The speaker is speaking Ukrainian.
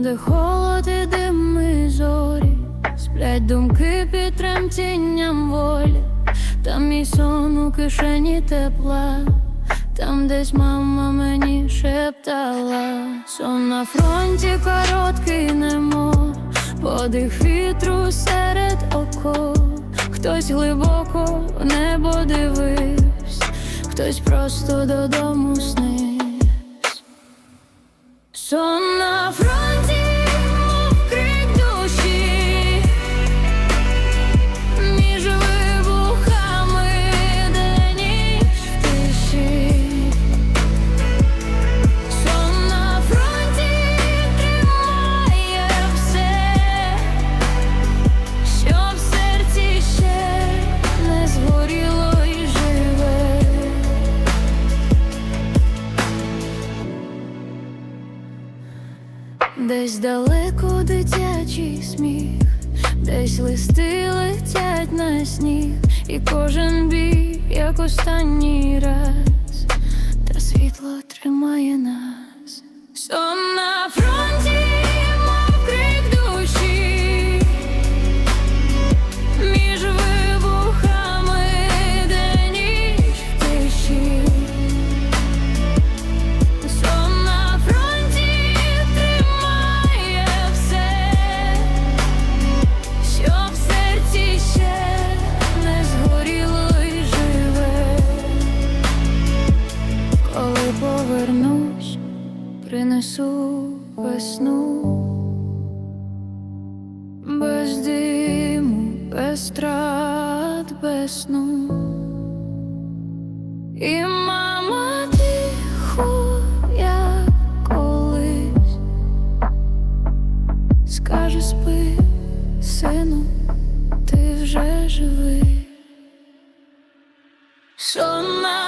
де холод і дими зорі, сплять думки під тремтінням волі, там мій сон у кишені тепла, там десь мама мені шептала, сон на фронті короткий немо, подих вітру серед око, хтось глибоко в небо дивився, хтось просто додому снився. Сон Десь далеко дитячий сміх, десь листи летять на сніг, і кожен бій, як останній раз, та світло тримає нас. Сон повернусь, принесу весну без диму, без страт, без сну і мама тихо, як колись скаже спи, сину, ти вже живий. So